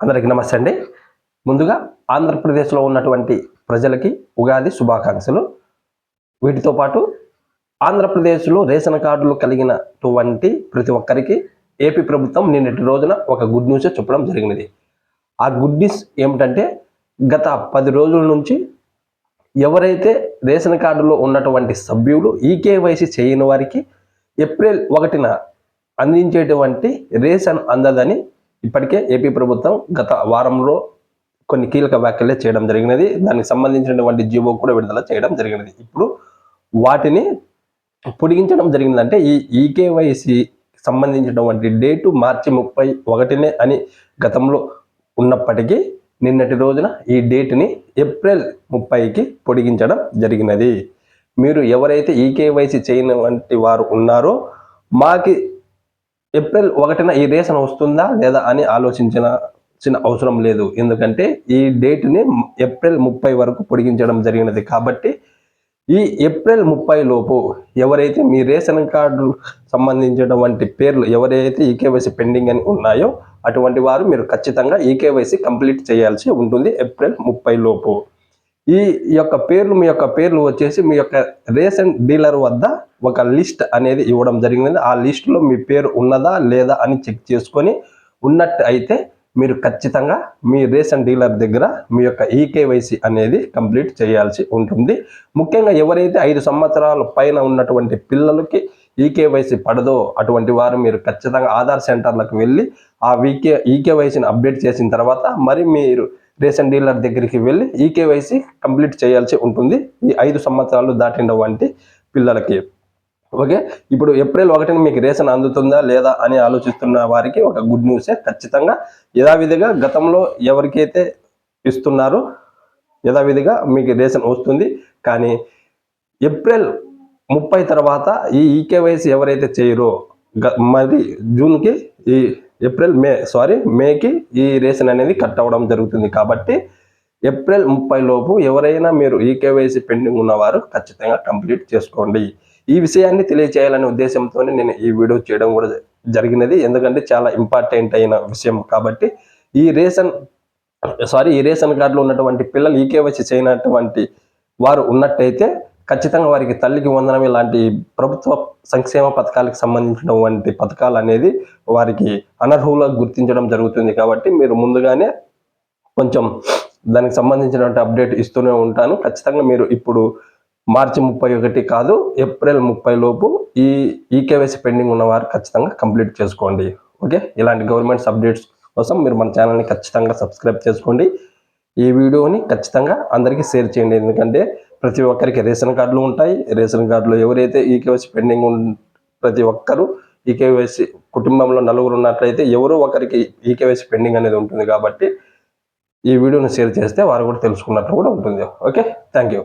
అందరికీ నమస్తే అండి. ముందుగా ఆంధ్రప్రదేశ్లో ఉన్నటువంటి ప్రజలకి ఉగాది శుభాకాంక్షలు. వీటితో పాటు ఆంధ్రప్రదేశ్లో రేషన్ కార్డులు కలిగినటువంటి ప్రతి ఒక్కరికి ఏపీ ప్రభుత్వం నిన్నటి రోజున ఒక గుడ్ న్యూస్ చెప్పడం జరిగినది. ఆ గుడ్ న్యూస్ ఏమిటంటే గత పది రోజుల నుంచి ఎవరైతే రేషన్ కార్డులో ఉన్నటువంటి సభ్యులు ఈకేవైసీ చేయని వారికి ఏప్రిల్ ఒకటిన అందించేటువంటి రేషన్ అందదని ఇప్పటికే ఏపీ ప్రభుత్వం గత వారంలో కొన్ని కీలక వ్యాఖ్యలే చేయడం జరిగినది. దానికి సంబంధించినటువంటి జీవో కూడా విడుదల చేయడం జరిగినది. ఇప్పుడు వాటిని పొడిగించడం జరిగిందంటే ఈ ఈకేవైసి సంబంధించినటువంటి డేటు మార్చి ముప్పై ఒకటినే అని గతంలో ఉన్నప్పటికీ నిన్నటి రోజున ఈ డేట్ని ఏప్రిల్ ముప్పైకి పొడిగించడం జరిగినది. మీరు ఎవరైతే ఈకేవైసి చేయని వంటి వారు ఉన్నారో మాకి ఏప్రిల్ ఒకటిన ఈ రేషన్ వస్తుందా లేదా అని ఆలోచించిన చిన్న అవసరం లేదు. ఎందుకంటే ఈ డేట్ని ఏప్రిల్ ముప్పై వరకు పొడిగించడం జరిగినది. కాబట్టి ఈ ఏప్రిల్ ముప్పై లోపు ఎవరైతే మీ రేషన్ కార్డు సంబంధించినటువంటి పేర్లు ఎవరైతే ఈకేవైసీ పెండింగ్ అని ఉన్నాయో అటువంటి వారు మీరు ఖచ్చితంగా ఈకేవైసీ కంప్లీట్ చేయాల్సి ఉంటుంది ఏప్రిల్ ముప్పై లోపు. ఈ యొక్క పేర్లు మీ యొక్క పేర్లు వచ్చేసి మీ యొక్క రేషన్ డీలర్ వద్ద ఒక లిస్ట్ అనేది ఇవ్వడం జరిగినది. ఆ లిస్టులో మీ పేరు ఉన్నదా లేదా అని చెక్ చేసుకొని ఉన్నట్టు అయితే మీరు ఖచ్చితంగా మీ రేషన్ డీలర్ దగ్గర మీ యొక్క ఈకేవైసీ అనేది కంప్లీట్ చేయాల్సి ఉంటుంది. ముఖ్యంగా ఎవరైతే ఐదు సంవత్సరాల పైన ఉన్నటువంటి పిల్లలకి ఈకేవైసీ పడదో అటువంటి వారు మీరు ఖచ్చితంగా ఆధార్ సెంటర్లకు వెళ్ళి ఆ వీకే ఈకేవైసీని అప్డేట్ చేసిన తర్వాత మరి మీరు రేషన్ డీలర్ దగ్గరికి వెళ్ళి ఈకేవైసీ కంప్లీట్ చేయాల్సి ఉంటుంది. ఈ ఐదు సంవత్సరాలు దాటిన వంటి పిల్లలకి. ఓకే? ఇప్పుడు ఏప్రిల్ ఒకటిని మీకు రేషన్ అందుతుందా లేదా అని ఆలోచిస్తున్న వారికి ఒక గుడ్ న్యూసే ఖచ్చితంగా. యథావిధిగా గతంలో ఎవరికైతే ఇస్తున్నారో యథావిధిగా మీకు రేషన్ వస్తుంది. కానీ ఏప్రిల్ ముప్పై తర్వాత ఈ ఈకేవైసీ ఎవరైతే చేయరో గ- మరి జూన్కి ఈ ఏప్రిల్ మే సారీ మేకి ఈ రేషన్ అనేది కట్ అవ్వడం జరుగుతుంది. కాబట్టి ఏప్రిల్ ముప్పై లోపు ఎవరైనా మీరు ఈకేవైసీ పెండింగ్ ఉన్నవారు ఖచ్చితంగా కంప్లీట్ చేసుకోండి. ఈ విషయాన్ని తెలియచేయాలనే ఉద్దేశంతో నేను ఈ వీడియో చేయడం కూడా జరిగినది. ఎందుకంటే చాలా ఇంపార్టెంట్ అయిన విషయం కాబట్టి ఈ రేషన్ సారీ ఈ రేషన్ కార్డులో ఉన్నటువంటి పిల్లలు ఈకేవైసీ చేయనటువంటి వారు ఉన్నట్టయితే ఖచ్చితంగా వారికి తల్లికి వందనం ఇలాంటి ప్రభుత్వ సంక్షేమ పథకాలకు సంబంధించినటువంటి పథకాలు అనేది వారికి అనర్హులుగా గుర్తించడం జరుగుతుంది కాబట్టి మీరు ముందుగానే కొంచెం దానికి సంబంధించినటువంటి అప్డేట్ ఇస్తూనే ఉంటాను. ఖచ్చితంగా మీరు ఇప్పుడు మార్చి ముప్పై ఒకటి కాదు ఏప్రిల్ ముప్పై లోపు ఈ ఈకేవైసీ పెండింగ్ ఉన్నవారు ఖచ్చితంగా కంప్లీట్ చేసుకోండి. ఓకే? ఇలాంటి గవర్నమెంట్స్ అప్డేట్స్ కోసం మీరు మన ఛానల్ని ఖచ్చితంగా సబ్స్క్రైబ్ చేసుకోండి. ఈ వీడియోని ఖచ్చితంగా అందరికీ షేర్ చేయండి. ఎందుకంటే ప్రతి ఒక్కరికి రేషన్ కార్డులు ఉంటాయి. రేషన్ కార్డులో ఎవరైతే ఈకేవైసీ పెండింగ్ ప్రతి ఒక్కరూ ఈకేవైసీ కుటుంబంలో నలుగురు ఉన్నట్లయితే ఎవరో ఒకరికి ఈకేవైసీ పెండింగ్ అనేది ఉంటుంది కాబట్టి ఈ వీడియోని షేర్ చేస్తే వారు కూడా తెలుసుకున్నట్లు కూడా ఉంటుంది. ఓకే? Thank you